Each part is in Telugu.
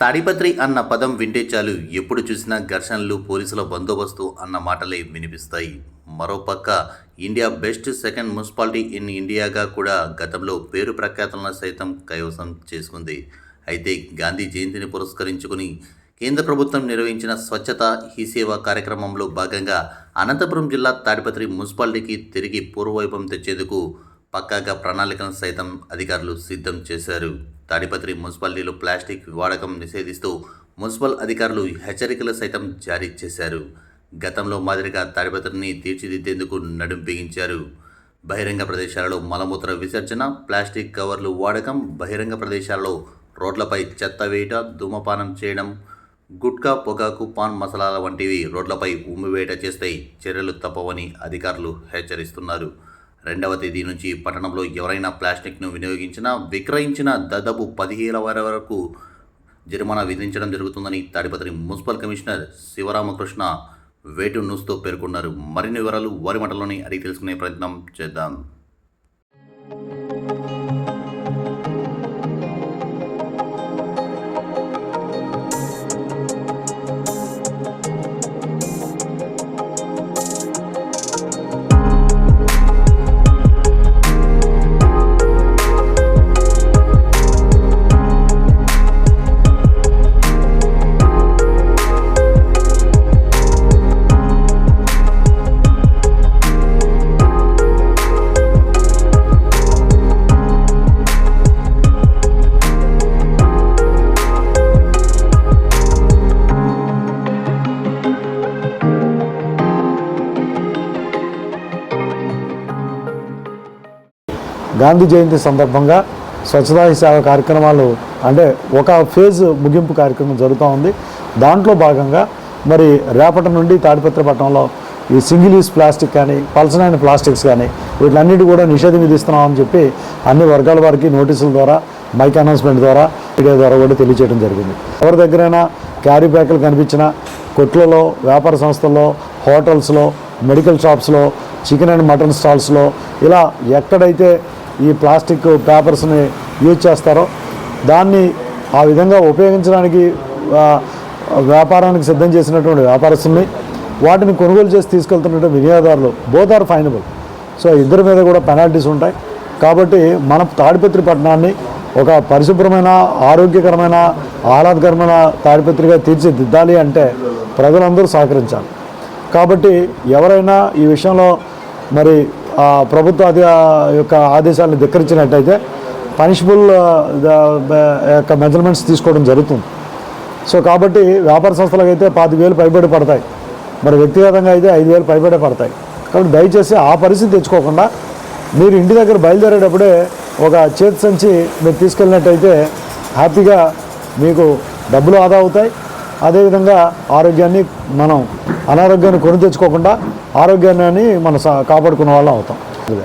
తాడిపత్రి అన్న పదం వింటే చాలు. ఎప్పుడు చూసినా ఘర్షణలు పోలీసుల బందోబస్తు అన్న మాటలే వినిపిస్తాయి. మరోపక్క India best second municipality in ఇండియాగా కూడా గతంలో పేరు ప్రఖ్యాతలను సైతం కైవసం చేసుకుంది. అయితే గాంధీ జయంతిని పురస్కరించుకుని కేంద్ర ప్రభుత్వం నిర్వహించిన స్వచ్ఛత హీ సేవ కార్యక్రమంలో భాగంగా అనంతపురం జిల్లా తాడిపత్రి మున్సిపాలిటీకి తిరిగి పూర్వవైభవం తెచ్చేందుకు పక్కాగా ప్రణాళికను సైతం అధికారులు సిద్ధం చేశారు. తాడిపత్రి మున్సిపాలిటీలో ప్లాస్టిక్ వాడకం నిషేధిస్తూ మున్సిపల్ అధికారులు హెచ్చరికలు సైతం జారీ చేశారు. గతంలో మాదిరిగా తాడిపత్రిని తీర్చిదిద్దేందుకు నడుం బిగించారు బహిరంగ ప్రదేశాలలో మలమూత్ర విసర్జన ప్లాస్టిక్ కవర్లు వాడకం బహిరంగ ప్రదేశాలలో రోడ్లపై చెత్త వేయట ధూమపానం చేయడం గుట్కా పొగాకు పాన్ మసాలాల వంటివి రోడ్లపై ఉమ్మివేట చేస్తే చర్యలు తప్పవని అధికారులు హెచ్చరిస్తున్నారు. రెండవ తేదీ నుంచి పట్టణంలో ఎవరైనా ప్లాస్టిక్ను వినియోగించినా విక్రయించిన దాదాపు పదిహేల వారి వరకు జరిమానా విధించడం జరుగుతుందని తాడిపత్రి మున్సిపల్ కమిషనర్ శివరామకృష్ణ వేటు న్యూస్తో పేర్కొన్నారు. మరిన్ని వివరాలు వారి మంటలోని అడిగి తెలుసుకునే ప్రయత్నం చేద్దాం. గాంధీ జయంతి సందర్భంగా స్వచ్ఛతా సేవ కార్యక్రమాలు అంటే ఒక ఫేజ్ ముగింపు కార్యక్రమం జరుగుతూ ఉంది. దాంట్లో భాగంగా మరి రేపటి నుండి తాడిపత్రిపట్నంలో ఈ సింగిల్ యూస్ ప్లాస్టిక్ కానీ పలసనైన ప్లాస్టిక్స్ కానీ వీటిలన్నిటి కూడా నిషేధం విధిస్తున్నామని చెప్పి అన్ని వర్గాల వారికి నోటీసుల ద్వారా మైక్ అనౌన్స్మెంట్ ద్వారా మీడియా ద్వారా కూడా తెలియజేయడం జరిగింది. ఎవరి దగ్గరైనా క్యారీ బ్యాగులు కనిపించినా కొట్లలో వ్యాపార సంస్థల్లో హోటల్స్లో మెడికల్ షాప్స్లో చికెన్ అండ్ మటన్ స్టాల్స్లో ఇలా ఎక్కడైతే ఈ ప్లాస్టిక్ పేపర్స్ని యూజ్ చేస్తారో దాన్ని ఆ విధంగా ఉపయోగించడానికి వ్యాపారానికి సిద్ధం చేసినటువంటి వ్యాపారస్తుల్ని వాటిని కొనుగోలు చేసి తీసుకెళ్తున్నటువంటి వినియోగదారులు బోత్ ఆర్ ఫైనబుల్ సో ఇద్దరి మీద కూడా పెనాల్టీస్ ఉంటాయి. కాబట్టి మన తాడిపత్రి పట్టణాన్ని ఒక పరిశుభ్రమైన ఆరోగ్యకరమైన ఆహ్లాదకరమైన తాడిపత్రిగా తీర్చిదిద్దాలి అంటే ప్రజలందరూ సహకరించాలి. కాబట్టి ఎవరైనా ఈ విషయంలో మరి ప్రభుత్వ అధి యొక్క ఆదేశాలను ధిక్కరించినట్టయితే పనిషబుల్ యొక్క మెజర్మెంట్స్ తీసుకోవడం జరుగుతుంది. సో కాబట్టి వ్యాపార సంస్థలకు అయితే పాతిక వేలు పైబడి పడతాయి. మరి వ్యక్తిగతంగా అయితే ఐదు వేలు పైబడే పడతాయి. కాబట్టి దయచేసి ఆ పరిస్థితి తెచ్చుకోకుండా మీరు ఇంటి దగ్గర బయలుదేరేటప్పుడే ఒక చేతి సంచి మీరు తీసుకెళ్ళినట్టయితే హ్యాపీగా మీకు డబ్బులు ఆదా అవుతాయి. అదేవిధంగా ఆరోగ్యాన్ని మనం అనారోగ్యాన్ని కొని తెచ్చుకోకుండా ఆరోగ్యాన్ని మనం సా- కాపాడుకునే వాళ్ళం అవుతాం.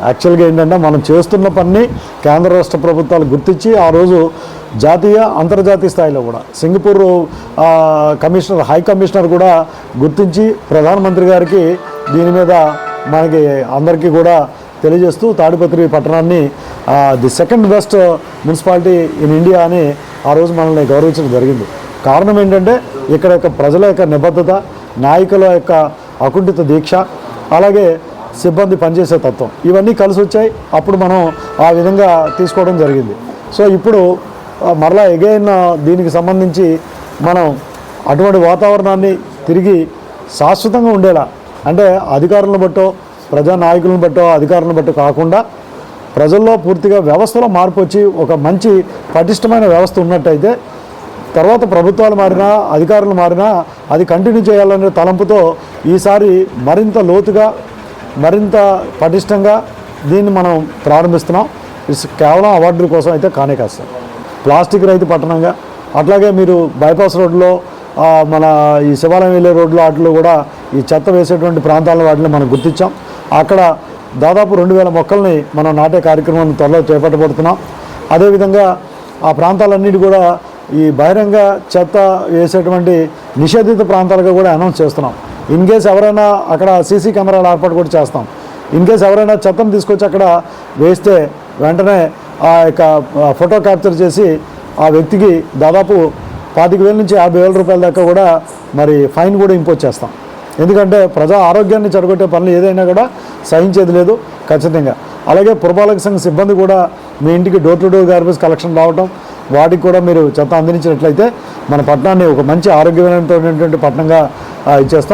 యాక్చువల్గా ఏంటంటే మనం చేస్తున్న పని కేంద్ర రాష్ట్ర ప్రభుత్వాలు గుర్తించి ఆ రోజు జాతీయ అంతర్జాతీయ స్థాయిలో కూడా సింగపూర్ కమిషనర్ హై కమిషనర్ కూడా గుర్తించి ప్రధానమంత్రి గారికి దీని మీద మనకి అందరికీ కూడా తెలియజేస్తూ తాడిపత్రి పట్టణాన్ని the second best municipality in India అని ఆ రోజు మనల్ని గౌరవించడం జరిగింది. కారణం ఏంటంటే ఇక్కడ యొక్క ప్రజల యొక్క నిబద్ధత నాయకుల యొక్క అకుంఠిత దీక్ష అలాగే సిబ్బంది పనిచేసే తత్వం. ఇవన్నీ కలిసి వచ్చాయి. అప్పుడు మనం ఆ విధంగా తీసుకోవడం జరిగింది. సో ఇప్పుడు మరలా ఎగైన్ దీనికి సంబంధించి మనం అటువంటి వాతావరణాన్ని తిరిగి శాశ్వతంగా ఉండేలా అంటే అధికారులను బట్టో ప్రజా నాయకులను బట్టో అధికారులను బట్టో కాకుండా ప్రజల్లో పూర్తిగా వ్యవస్థలో మార్పు వచ్చి ఒక మంచి పటిష్టమైన వ్యవస్థ ఉన్నట్టయితే తర్వాత ప్రభుత్వాలు మారినా అధికారులు మారినా అది కంటిన్యూ చేయాలనే తలంపుతో ఈసారి మరింత లోతుగా మరింత పటిష్టంగా దీన్ని మనం ప్రారంభిస్తున్నాం. ఇస్ కేవలం అవార్డుల కోసం అయితే కానే కాస్తాం ప్లాస్టిక్ రైతు పట్టణంగా అట్లాగే మీరు బైపాస్ రోడ్లో మన ఈ శివాలయం వెళ్ళే రోడ్లు వాటిలో కూడా ఈ చెత్త వేసేటువంటి ప్రాంతాల వాటిని మనం గుర్తించాం. అక్కడ దాదాపు రెండు వేల మొక్కల్ని మనం నాటే కార్యక్రమాన్ని త్వరలో చేపట్టబడుతున్నాం అదేవిధంగా ఆ ప్రాంతాలన్నిటి కూడా ఈ బహిరంగ చెత్త వేసేటువంటి నిషేధిత ప్రాంతాలుగా కూడా అనౌన్స్ చేస్తున్నాం. ఇన్ కేస్ ఎవరైనా అక్కడ సీసీ కెమెరాలు ఏర్పాటు కూడా చేస్తాం. ఇన్ కేస్ ఎవరైనా చెత్తను తీసుకొచ్చి అక్కడ వేస్తే వెంటనే ఆ యొక్క ఫోటో క్యాప్చర్ చేసి ఆ వ్యక్తికి దాదాపు పాతిక వేల నుంచి యాభై వేల రూపాయల దాకా కూడా మరి ఫైన్ కూడా ఇంపోజ్ చేస్తాం. ఎందుకంటే ప్రజా ఆరోగ్యాన్ని చెడగొట్టే పనులు ఏదైనా కూడా సహించేది లేదు ఖచ్చితంగా. అలాగే పురపాలక సంఘ సిబ్బంది కూడా మీ ఇంటికి door to door garbage collection రావటం వాటికి కూడా మీరు చెత్త అందించినట్లయితే మన పట్టణాన్ని ఒక మంచి ఆరోగ్యమైనటువంటి పట్టణంగా ఇచ్చేస్తాం.